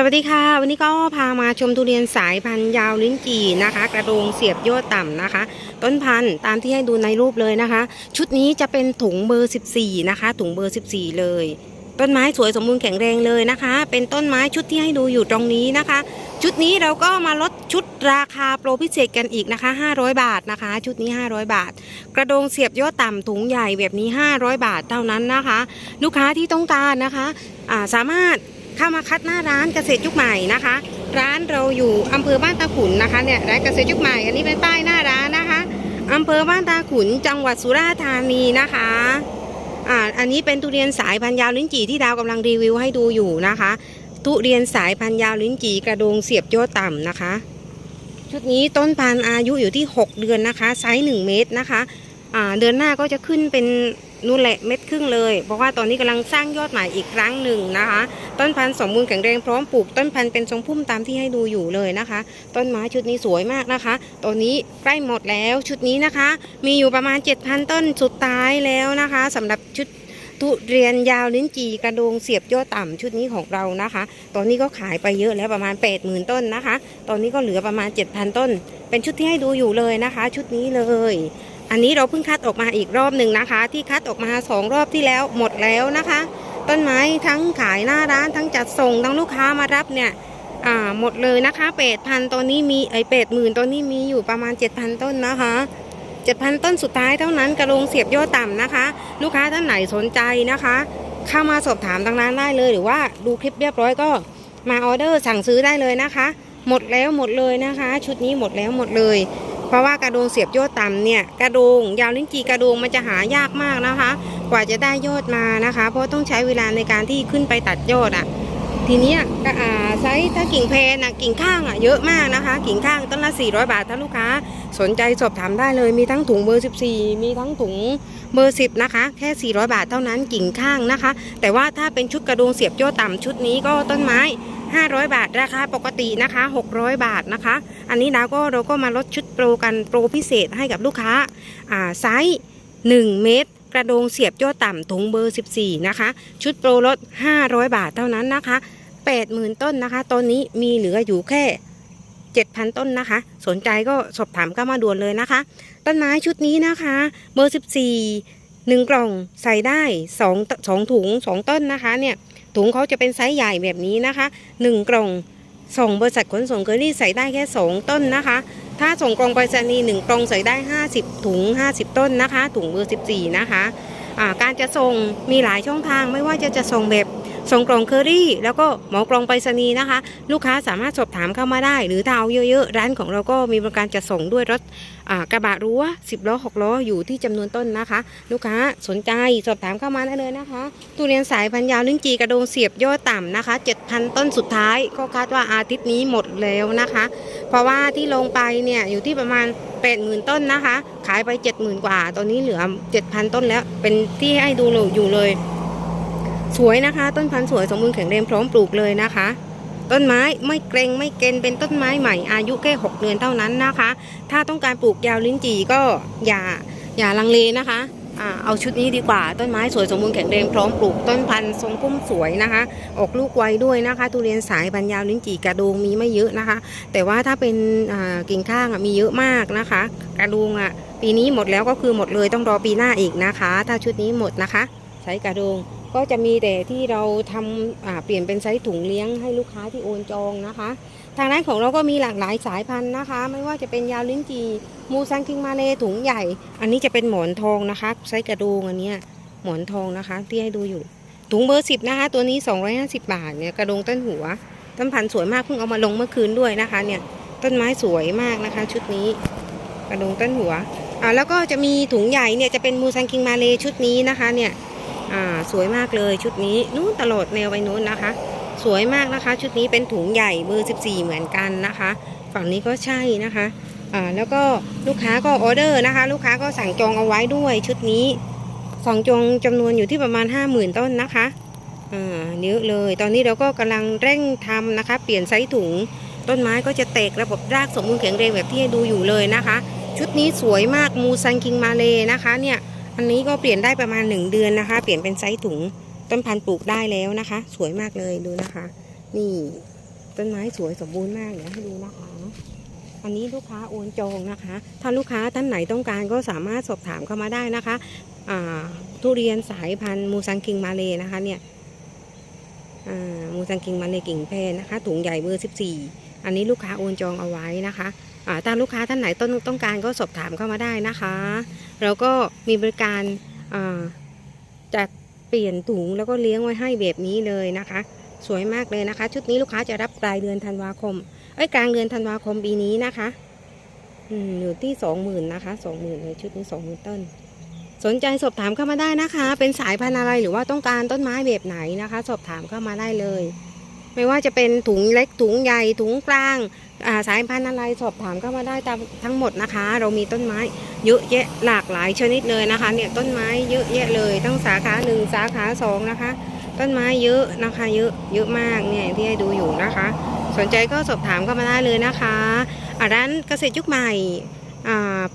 สวัสดีค่ะ วันนี้ก็พามาชมทุเรียนสายพันธุ์ยาวลิ้นจี่นะคะ กระโดงเสียบยอดต่ำนะคะ ต้นพันธุ์ตามที่ให้ดูในรูปเลยนะคะ ชุดนี้จะเป็นถุงเบอร์ 14 นะคะ ถุงเบอร์ 14 เลย ต้นไม้สวยสมบูรณ์แข็งแรงเลยนะคะ เป็นต้นไม้ชุดที่ให้ดูอยู่ตรงนี้นะคะ ชุดนี้เราก็มาลดชุดราคาโปรพิเศษกันอีกนะคะ 500 บาทนะคะ ชุดนี้ 500 บาท กระโดงเสียบยอดต่ำถุงใหญ่แบบนี้ 500 บาทเท่านั้นนะคะ ลูกค้าที่ต้องการนะคะาสามารถ เข้ามาคัดหน้าร้านเกษตรยุคใหม่นะคะ ร้านเราอยู่อำเภอบ้านตาขุนนะคะเนี่ยร้านเกษตรยุคใหม่อันนี้เป็นป้ายหน้าร้านนะคะอำเภอบ้านตาขุนจังหวัดสุราษฎร์ธานีนะคะอ่าอันนี้เป็นทุเรียนสายพันยาวลิ้นจี่ที่ดาวกำลังรีวิวให้ดูอยู่นะคะ ทุเรียนสายพันยาวลิ้นจี่กระโดงเสียบยอดต่ำนะคะ ชุดนี้ต้นพันธุ์อายุอยู่ที่ 6 เดือนนะคะไซส์1เมตรนะคะอ่าเดือนหน้าก็จะขึ้นเป็น นู่นแหละเม็ดครึ่งเลย เพราะว่าตอนนี้กำลังสร้างยอดใหม่อีกครั้งหนึ่งนะคะ ต้นพันธุ์สมบูรณ์แข็งแรงพร้อมปลูกต้นพันธุ์เป็นทรงพุ่มตามที่ให้ดูอยู่เลยนะคะ ต้นไม้ชุดนี้สวยมากนะคะ ตอนนี้ใกล้หมดแล้วชุดนี้นะคะ มีอยู่ประมาณ 7,000 ต้นสุดท้ายแล้วนะคะสำหรับชุดทุเรียนยาวลิ้นจีกระโดงเสียบยอดต่ำชุดนี้ของเรานะคะ ตอนนี้ก็ขายไปเยอะแล้วประมาณ 80,000 ต้นนะคะ ตอนนี้ก็เหลือประมาณ 7,000 ต้น เป็นชุดที่ให้ดูอยู่เลยนะคะ ชุดนี้เลย อันนี้เราเพิ่งคัดออกมาอีกรอบหนึ่งนะคะ ที่คัดออกมาสองรอบที่แล้วหมดแล้วนะคะ ต้นไม้ทั้งขายหน้าร้านทั้งจัดส่งทั้งลูกค้ามารับเนี่ยหมดเลยนะคะเป็ดพันตัวนี้มีไอเป็ดหมื่นตัวนี้มีอยู่ประมาณ 7,000 ต้นนะคะ7,000 ต้นสุดท้ายเท่านั้นกระโลงเสียบยอดต่ำนะคะ ลูกค้าท่านไหนสนใจนะคะ เข้ามาสอบถามทางร้านได้เลย หรือว่าดูคลิปเรียบร้อยก็มาออเดอร์สั่งซื้อได้เลยนะคะ หมดแล้วหมดเลยนะคะ ชุดนี้หมดแล้วหมดเลย เพราะว่ากระโดงเสียบยอดต่ำเนี่ยกระโดงยาวลิ้นจีกระโดงมันจะหายากมากนะคะ กว่าจะได้ยอดมานะคะ เพราะต้องใช้เวลาในการที่ขึ้นไปตัดยอดอะ่ะทีนี้ก็อ่าไซส์ถ้ากิ่งแพรนะกิ่งข้างอะ่ะเยอะมากนะคะ กิ่งข้างต้นละ 400 บาทถ้าลูกค้า สนใจสอบถามได้เลยมีทั้งถุงเบอร์ 14 มีทั้งถุงเบอร์ 10 นะคะ แค่ 400 บาทเท่านั้นกิ่งข้างนะคะ แต่ว่าถ้าเป็นชุดกระโดงเสียบยอดต่ำชุดนี้ก็ต้นไม้ 500 บาทราคาปกตินะคะ 600 บาทนะคะ อันนี้ดาวก็เราก็มาลดชุดโปรกันโปรพิเศษให้กับลูกค้าอ่าไซส์1 เมตร กระโดงเสียบย่อต่ำถุงเบอร์ 14 นะคะ ชุดโปรลด 500 บาทเท่านั้นนะคะ 80,000 ต้นนะคะ ตอนนี้มีเหลืออยู่แค่ 7,000 ต้นนะคะ สนใจก็สอบถามเข้ามาด่วนเลยนะคะ ต้นไม้ชุดนี้นะคะ เบอร์ 14 1 กล่องใส่ได้ 2 2ถุง 2 ต้นนะคะเนี่ย ถุงเขาจะเป็นไซส์ใหญ่แบบนี้นะคะ 1 กล่องส่งบริษัทขนส่งเกอรี่ใส่ได้แค่ 2 ต้นนะคะ ถ้าส่งกล่องไปรษณีย์หนึ่งกล่องใส่ได้ 50 ถุง 50 ต้นนะคะ ถุงเบอร์ 14 นะคะะการจะส่งมีหลายช่องทางไม่ว่าจะจะส่งแบบ ส่งกล่องเคอรี่ แล้วก็หมอกล่องไปรษณีย์นะคะ ลูกค้าสามารถสอบถามเข้ามาได้ หรือถ้าเอาเยอะๆ ร้านของเราก็มีบริการจะส่งด้วยรถกระบะรั้ว10ล้อ6ล้ออยู่ที่จำนวนต้นนะคะ ลูกค้าสนใจสอบถามเข้ามาได้เลยนะคะทุเรียนสายพันยาวลิ้นจีกระโดงเสียบยอดต่ำนะคะ 7,000 ต้นสุดท้ายก็คาดว่าอาทิตย์นี้หมดแล้วนะคะ เพราะว่าที่ลงไปเนี่ยอยู่ที่ประมาณ80,000 ต้นนะคะ ขายไป 70,000 กว่า ตอนนี้เหลือ 7,000 ต้นแล้วเป็นที่ให้ดูอยู่เลย สวยนะคะ ต้นพันธุ์สวยสมบูรณ์แข็งแรงพร้อมปลูกเลยนะคะ ต้นไม้ไม่เกรงไม่เกณฑ์เป็นต้นไม้ใหม่อายุแค่6เดือนเท่านั้นนะคะ ถ้าต้องการปลูกยาวลิ้นจี่ก็อย่าอย่าลังเลนะคะเอาชุดนี้ดีกว่าต้นไม้สวยสมบูรณ์แข็งแรงพร้อมปลูกต้นพันธุ์ทรงพุ่มสวยนะคะ ออกลูกไวด้วยนะคะ ทุเรียนสายพันยาวลิ้นจี่กระโดงมีไม่เยอะนะคะ แต่ว่าถ้าเป็นกิ่งข้างมีเยอะมากนะคะ กระโดงอะปีนี้หมดแล้วก็คือหมดเลยต้องรอปีหน้าอีกนะคะ ถ้าชุดนี้หมดนะคะ ใช้กระโดง ก็จะมีแต่ที่เราทำเปลี่ยนเป็นไซส์ถุงเลี้ยงให้ลูกค้าที่โอนจองนะคะ ทางด้านของเราก็มีหลากหลายสายพันธุ์นะคะ ไม่ว่าจะเป็นยาวลิ้นจีมูซังคิงมาเลถุงใหญ่ อันนี้จะเป็นหมอนทองนะคะไซส์กระโดงอันนี้หมอนทองนะคะ ที่ให้ดูอยู่ถุงเบอร์สิบนะคะ ตัวนี้ 250 บาทเนี่ยกระโดงต้นหัว ต้นพันธุ์สวยมากเพิ่งเอามาลงเมื่อคืนด้วยนะคะ เนี่ยต้นไม้สวยมากนะคะ ชุดนี้ กระโดงต้นหัวอ่าแล้วก็จะมีถุงใหญ่เนี่ยจะเป็นมูซังคิงมาเลชุดนี้นะคะ เนี่ย อ่าสวยมากเลยชุดนี้นู้นตลอดแนวไปนู้นนะคะ สวยมากนะคะ ชุดนี้เป็นถุงใหญ่เบอร์ 14 เหมือนกันนะคะ ฝั่งนี้ก็ใช่นะคะอ่าแล้วก็ลูกค้าก็ออเดอร์นะคะ ลูกค้าก็สั่งจองเอาไว้ด้วยชุดนี้สั่งจองจำนวนอยู่ที่ประมาณ 50,000 ต้นนะคะอ่าเยอะเลยตอนนี้เราก็กำลังเร่งทำนะคะ เปลี่ยนไซส์ถุงต้นไม้ก็จะแตกระบบรากสมบูรณ์แข็งแรงแบบที่ดูอยู่เลยนะคะ ชุดนี้สวยมากมูซันคิงมาเลนะคะเนี่ย อันนี้ก็เปลี่ยนได้ประมาณ 1 เดือนนะคะ เปลี่ยนเป็นไซส์ถุงต้นพันธุ์ปลูกได้แล้วนะคะ สวยมากเลยดูนะคะ นี่ต้นไม้สวยสมบูรณ์มากเดี๋ยวให้ดูนะคะ อันนี้ลูกค้าโอนจองนะคะ ถ้าลูกค้าท่านไหนต้องการก็สามารถสอบถามเข้ามาได้นะคะอ่าทุเรียนสายพันธุ์มูซังคิงมาเลนะคะเนี่ยอ่ามูซังคิงมาเลกิ่งแพรนะคะถุงใหญ่เบอร์ 14 อันนี้ลูกค้าโอนจองเอาไว้นะคะอ่าถ้าลูกค้าท่านไหนต้องต้องการก็สอบถามเข้ามาได้นะคะ แล้วก็มีบริการจัดเปลี่ยนถุงแล้วก็เลี้ยงไว้ให้แบบนี้เลยนะคะ สวยมากเลยนะคะ ชุดนี้ลูกค้าจะรับปลายเดือนธันวาคมเอ้ยกลางเดือนธันวาคมปีนี้นะคะอืมอยู่ที่สองหมื่นนะคะสองหมื่นเลยชุดนี้สองหมื่นต้น สนใจสอบถามเข้ามาได้นะคะ เป็นสายพันธุ์อะไรหรือว่าต้องการต้นไม้แบบไหนนะคะ สอบถามเข้ามาได้เลย ไม่ว่าจะเป็นถุงเล็กถุงใหญ่ถุงกลางาสายพันธุ์อะไรสอบถามเข้ามาได้ตามทั้งหมดนะคะ เรามีต้นไม้เยอะแยะหลากหลายชนิดเลยนะคะเนี่ยต้นไม้เยอะแยะเลยทั้งสาขาหนึ่งสาขาสองนะคะ ต้นไม้เยอะนะคะ เยอะเยอะมากเนี่ยที่ให้ดูอยู่นะคะ สนใจก็สอบถามเข้ามาได้เลยนะคะร้านเกษตรยุคใหม่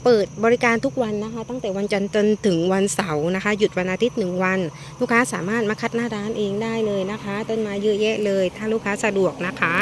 เปิดบริการทุกวันนะคะ ตั้งแต่วันจันทร์จนถึงวันเสาร์นะคะ หยุดวันอาทิตย์หนึ่งวัน ลูกค้าสามารถมาคัดหน้าร้านเองได้เลยนะคะ ต้นไม้เยอะแยะเลย ถ้าลูกค้าสะดวกนะคะ